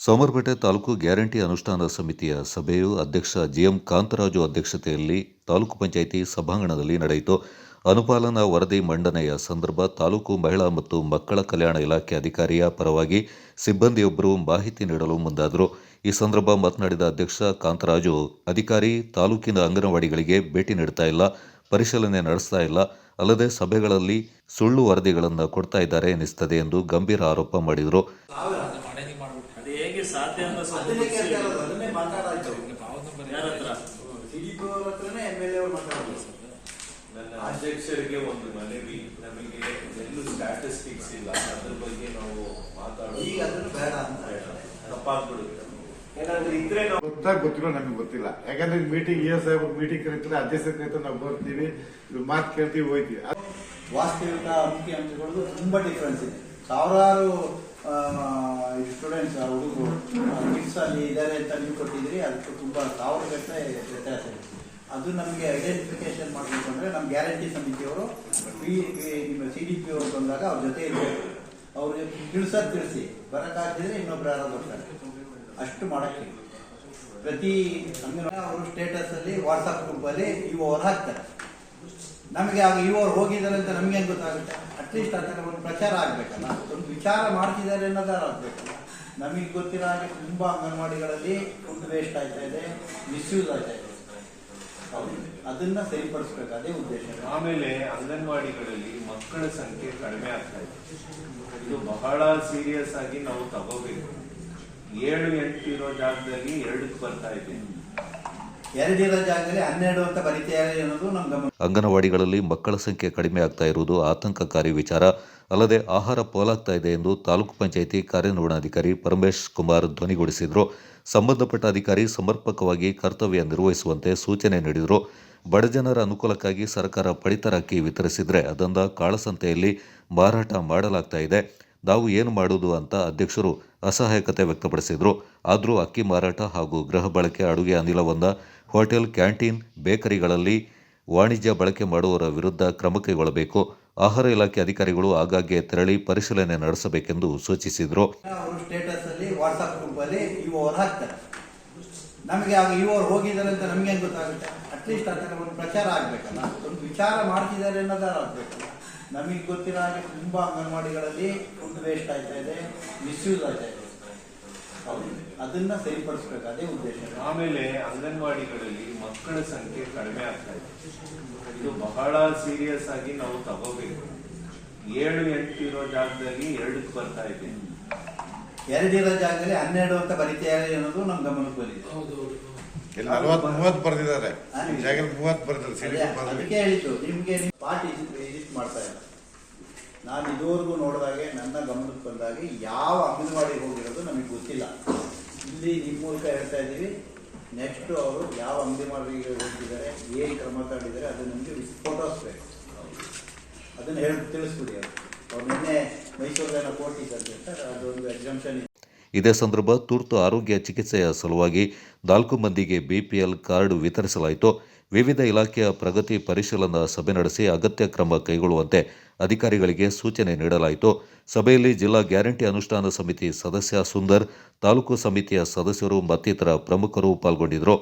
Somwarpet taluk guarantee ಅನುಷ್ಠಾನ ಸಮಿತಿಯ ಸಭೆಯು ಅಧ್ಯಕ್ಷ ಜಿಎಂ ಕಾಂತರಾಜು ಅಧ್ಯಕ್ಷತೆಯಲ್ಲಿ ತಾಲೂಕು ಪಂಚಾಯಿತಿ ಸಭಾಂಗಣದಲ್ಲಿ ನಡೆಯಿತು. ಅನುಪಾಲನಾ ವರದಿ ಮಂಡನೆಯ ಸಂದರ್ಭ ತಾಲೂಕು ಮಹಿಳಾ ಮತ್ತು ಮಕ್ಕಳ ಕಲ್ಯಾಣ ಇಲಾಖೆ ಅಧಿಕಾರಿಯ ಪರವಾಗಿ ಸಿಬ್ಬಂದಿಯೊಬ್ಬರು ಮಾಹಿತಿ ನೀಡಲು ಮುಂದಾದರು. ಈ ಸಂದರ್ಭ ಮಾತನಾಡಿದ ಅಧ್ಯಕ್ಷ ಕಾಂತರಾಜು, ಅಧಿಕಾರಿ ತಾಲೂಕಿನ ಅಂಗನವಾಡಿಗಳಿಗೆ ಭೇಟಿ ನೀಡ್ತಾ ಇಲ್ಲ, ಪರಿಶೀಲನೆ ನಡೆಸ್ತಾ ಇಲ್ಲ, ಅಲ್ಲದೆ ಸಭೆಗಳಲ್ಲಿ ಸುಳ್ಳು ವರದಿಗಳನ್ನು ಕೊಡ್ತಾ ಇದ್ದಾರೆ ಎನಿಸ್ತದೆ ಎಂದು ಗಂಭೀರ ಆರೋಪ ಮಾಡಿದರು ಅದು ಹೇಗೆ ಸಾಧ್ಯ ಅಂತ ಸ್ವಲ್ಪ ಅದನ್ನೇ. ಕೇಳ್ತಾ ಇರೋದು, ಅದನ್ನೇ ಮಾತಾಡಾಯ್ತು. ಯಾರ ಹತ್ರ ಸಿಡಿಪಿ ಅವ್ರ ಹತ್ರನೇ ಎಂ ಎಲ್ ಎ ಅವ್ರು ಮಾತಾಡೋದು ನನ್ನ ಅಧ್ಯಕ್ಷರಿಗೆ ಒಂದು ಮನವಿ ನಮಗೆ ಎಲ್ಲೂ ಸ್ಟಾಟಿಸ್ಟಿಕ್ಸ್ ಇಲ್ಲ ಅದ್ರ ಬಗ್ಗೆ ನಾವು ಮಾತಾಡೋದು ಈಗ ಅದನ್ನು ಬೇಡ ಅಂತ ತಪ್ಪಾಗ್ಬಿಡುತ್ತೆ ಏನಾದ್ರೂ ಇದ್ರೆ ನಾವು ಗೊತ್ತಾ ಗೊತ್ತಿಲ್ಲ ನಮಗೆ ಗೊತ್ತಿಲ್ಲ ಯಾಕಂದ್ರೆ ಮೀಟಿಂಗ್ ಎ ಸಾಹೇಬ್ ಮೀಟಿಂಗ್ ಕರೀತಾರೆ ಅಧ್ಯಕ್ಷ ಕರೀತಾರೆ ನಾವು ಬರ್ತೀವಿ ಮಾತು ಕೇಳ್ತೀವಿ ಹೋಯ್ತೀವಿ ವಾಸ್ತವಿಕ ಅಂಕಿ ಅಂಶಗಳು ತುಂಬಾ ಡಿಫ್ರೆನ್ಸ್ ಇದೆ ಸಾವಿರಾರು ಸ್ಟೂಡೆಂಟ್ಸ್ ಹುಡುಗರು ಕಿಡ್ಸ್ ಅಲ್ಲಿ ಇದ್ದಾರೆ ಅಂತ ನೀವು ಕೊಟ್ಟಿದ್ರಿ ಅದಕ್ಕೆ ತುಂಬಾ ಸಾವಿರ ಗಟ್ಟಲೆ ವ್ಯತ್ಯಾಸ ಇದೆ ಅದು ನಮಗೆ ಐಡೆಂಟಿಫಿಕೇಶನ್ ಮಾಡಬೇಕು ಅಂದ್ರೆ ನಮ್ಮ ಗ್ಯಾರಂಟಿ ಸಮಿತಿಯವರು ಪಿ ನಿಮ್ಮ ಸಿ ಡಿ ಪಿ ಅವರು ಬಂದಾಗ ಅವ್ರ ಜೊತೆ ಇರಬೇಕು. ಅವ್ರಿಗೆ ತಿಳಿಸೋದು ತಿಳಿಸಿ. ಬರೋಕ್ಕಾಗದಿದ್ರೆ ಇನ್ನೊಬ್ರು ಯಾರೋ ಬರ್ತಾರೆ. ಅಷ್ಟು ಮಾಡಕ್ಕೆ. ಪ್ರತಿ ಅವರು ಸ್ಟೇಟಸ್ ಅಲ್ಲಿ ವಾಟ್ಸ್ಆಪ್ ಗ್ರೂಪ್ ಅಲ್ಲಿ ಇವು ಅವ್ರು ಹಾಕ್ತಾರೆ. ನಮಗೆ ಆಗ ಇವರು ಹೋಗಿದ್ದಾರೆ ಅಂತ ನಮ್ಗೆ ಏನು ಗೊತ್ತಾಗುತ್ತೆ ಅಟ್ಲೀಸ್ಟ್ ಅದರ ಒಂದು ಪ್ರಚಾರ ಆಗಬೇಕಲ್ಲ? ಒಂದು ವಿಚಾರ ಮಾಡ್ತಿದ್ದಾರೆ ಅನ್ನೋದಾರ ಆಗ್ಬೇಕಲ್ಲ ನಮಗೆ ಗೊತ್ತಿರೋ ಹಾಗೆ ತುಂಬ ಅಂಗನವಾಡಿಗಳಲ್ಲಿ ಫುಡ್ ವೇಸ್ಟ್ ಆಗ್ತಾ ಇದೆ ಮಿಸ್ಯೂಸ್ ಆಯ್ತಾ ಇದೆ. ಅದನ್ನ ಸರಿಪಡಿಸ್ಬೇಕು, ಅದೇ ಉದ್ದೇಶ. ಆಮೇಲೆ ಅಂಗನವಾಡಿಗಳಲ್ಲಿ ಮಕ್ಕಳ ಸಂಖ್ಯೆ ಕಡಿಮೆ ಆಗ್ತಾ ಇದೆ. ಇದು ಬಹಳ ಸೀರಿಯಸ್ ಆಗಿ ನಾವು ತಗೋಬೇಕು. ಏಳು ಎಂಟು ಇರೋ ಜಾಗದಲ್ಲಿ ಎರಡಕ್ಕೆ ಬರ್ತಾ ಇದೆ. ಅಂಗನವಾಡಿಗಳಲ್ಲಿ ಮಕ್ಕಳ ಸಂಖ್ಯೆ ಕಡಿಮೆ ಆಗ್ತಾ ಇರುವುದು ಆತಂಕಕಾರಿ ವಿಚಾರ. ಅಲ್ಲದೆ ಆಹಾರ ಪೋಲಾಗ್ತಾ ಇದೆ ಎಂದು ತಾಲೂಕು ಪಂಚಾಯಿತಿ ಕಾರ್ಯನಿರ್ವಹಣಾಧಿಕಾರಿ ಪರಮೇಶ್ ಕುಮಾರ್ ಧ್ವನಿಗೊಳಿಸಿದರು ಸಂಬಂಧಪಟ್ಟ ಅಧಿಕಾರಿ ಸಮರ್ಪಕವಾಗಿ ಕರ್ತವ್ಯ ನಿರ್ವಹಿಸುವಂತೆ ಸೂಚನೆ ನೀಡಿದರು. ಬಡಜನರ ಅನುಕೂಲಕ್ಕಾಗಿ ಸರ್ಕಾರ ಪಡಿತರ ಅಕ್ಕಿ ವಿತರಿಸಿದರೆ ಅದನ್ನು ಕಾಳಸಂತೆಯಲ್ಲಿ ಮಾರಾಟ ಮಾಡಲಾಗ್ತಾ ಇದೆ. ನಾವು ಏನು ಮಾಡುವುದು ಅಂತ ಅಧ್ಯಕ್ಷರು ಅಸಹಾಯಕತೆ ವ್ಯಕ್ತಪಡಿಸಿದರು. ಆದರೂ ಅಕ್ಕಿ ಮಾರಾಟ ಹಾಗೂ ಗೃಹ ಬಳಕೆ ಅಡುಗೆ ಅನಿಲವನ್ನು ಹೋಟೆಲ್, ಕ್ಯಾಂಟೀನ್, ಬೇಕರಿಗಳಲ್ಲಿ ವಾಣಿಜ್ಯ ಬಳಕೆ ಮಾಡುವವರ ವಿರುದ್ಧ ಕ್ರಮ ಕೈಗೊಳ್ಳಬೇಕು. ಆಹಾರ ಇಲಾಖೆ ಅಧಿಕಾರಿಗಳು ಆಗಾಗ್ಗೆ ತೆರಳಿ ಪರಿಶೀಲನೆ ನಡೆಸಬೇಕೆಂದು ಸೂಚಿಸಿದರು. ನಮಗೆ ಆಗ ಇವರು ಹೋಗಿದ್ದಾರೆ ಅಂತ ನಮ್ಗೆ ಹೆಂಗ್ ಗೊತ್ತಾಗುತ್ತೆ? ಅಟ್ಲೀಸ್ಟ್ ಅದನ್ನ ಒಂದು ಪ್ರಚಾರ ಆಗ್ಬೇಕಲ್ಲ. ಒಂದು ವಿಚಾರ ಮಾಡ್ತಿದ್ದಾರೆ ಅನ್ನೋದಾರು ಆಗ್ಬೇಕಲ್ಲ ನಮಗೆ ಗೊತ್ತಿರೋ ಹಾಗೆ ತುಂಬಾ ಅಂಗನವಾಡಿಗಳಲ್ಲಿ ಫುಡ್ ವೇಸ್ಟ್ ಆಯ್ತಾ ಇದೆ ಮಿಸ್ಯೂಸ್ ಆಯ್ತಾ ಇದೆ. ಹೌದು. ಅದನ್ನ ಸರಿಪಡಿಸ್ಬೇಕು ಅದೇ ಉದ್ದೇಶ. ಆಮೇಲೆ ಅಂಗನವಾಡಿಗಳಲ್ಲಿ ಮಕ್ಕಳ ಸಂಖ್ಯೆ ಕಡಿಮೆ ಆಗ್ತಾ ಇದೆ. ಇದು ಬಹಳ ಸೀರಿಯಸ್ ಆಗಿ ನಾವು ತಗೋಬೇಕು. ಏಳು ಎಂಟು ಇರೋ ಜಾಗದಲ್ಲಿ ಎರಡಕ್ಕೆ ಬರ್ತಾ ಇದೆ. ಎರಡಿರೋ ಜಾಗದಲ್ಲಿ ಹನ್ನೆರಡು ಅಂತ ಬರೀತಾರೆ ಅನ್ನೋದು ನಮ್ ಗಮನಕ್ಕೆ ಬಂದಿದೆ. ಇಲ್ಲಿ ನಲ್ವತ್ ಮೂವತ್ತು ಬರ್ದಿದ್ದಾರೆ. ಜಾಗಲ್ ಜಾಗ ಮೂವತ್ತು ಬರ್ದಿಲ್ಲ ಅದಕ್ಕೆ ಹೇಳಿದ್ದು ನಿಮ್ಗೆ ಪಾರ್ಟಿ ವಿಸಿಟ್ ಮಾಡ್ತಾ ಇಲ್ಲ ನಾನು ಇದುವರೆಗೂ ನೋಡಿದಾಗೆ ನನ್ನ ಗಮನಕ್ಕೆ ಬಂದಾಗ ಯಾವ ಅಂಗನವಾಡಿಗೆ ಹೋಗಿರೋದು ನಮಗೆ ಗೊತ್ತಿಲ್ಲ. ಇಲ್ಲಿ ನಿಮ್ಮ ಮೂಲಕ ಹೇಳ್ತಾ ಇದ್ದೀವಿ ನೆಕ್ಸ್ಟ್ ಅವರು ಯಾವ ಅಂಗನವಾಡಿಗೆ ಹೋಗಿದ್ದಾರೆ ಏನು ಕ್ರಮ ತಗೊಂಡಿದ್ದಾರೆ ಅದು ನಮಗೆ ಫೋಟೋಸ್ ಬೇಕು. ಅದನ್ನ ಹೇಳಿ ತಿಳಿಸ್ಬಿಡಿ ಅವರು. ಅವ್ರು ನಿನ್ನೆ ಮೈಸೂರಲ್ಲೇನೋ ಕೋರ್ಟ್ ಅಂತ ಅದೊಂದು ಎಕ್ಸಾಮ್ಷನ್ ಇದೇ ಸಂದರ್ಭ ತುರ್ತು ಆರೋಗ್ಯ ಚಿಕಿತ್ಸೆಯ ಸಲುವಾಗಿ ನಾಲ್ಕು ಮಂದಿಗೆ ಬಿಪಿಎಲ್ ಕಾರ್ಡ್ ವಿತರಿಸಲಾಯಿತು. ವಿವಿಧ ಇಲಾಖೆಯ ಪ್ರಗತಿ ಪರಿಶೀಲನಾ ಸಭೆ ನಡೆಸಿ ಅಗತ್ಯ ಕ್ರಮ ಕೈಗೊಳ್ಳುವಂತೆ ಅಧಿಕಾರಿಗಳಿಗೆ ಸೂಚನೆ ನೀಡಲಾಯಿತು. ಸಭೆಯಲ್ಲಿ ಜಿಲ್ಲಾ ಗ್ಯಾರಂಟಿ ಅನುಷ್ಠಾನ ಸಮಿತಿ ಸದಸ್ಯ ಸುಂದರ್, ತಾಲೂಕು ಸಮಿತಿಯ ಸದಸ್ಯರು ಮತ್ತಿತರ ಪ್ರಮುಖರು ಪಾಲ್ಗೊಂಡಿದ್ದರು.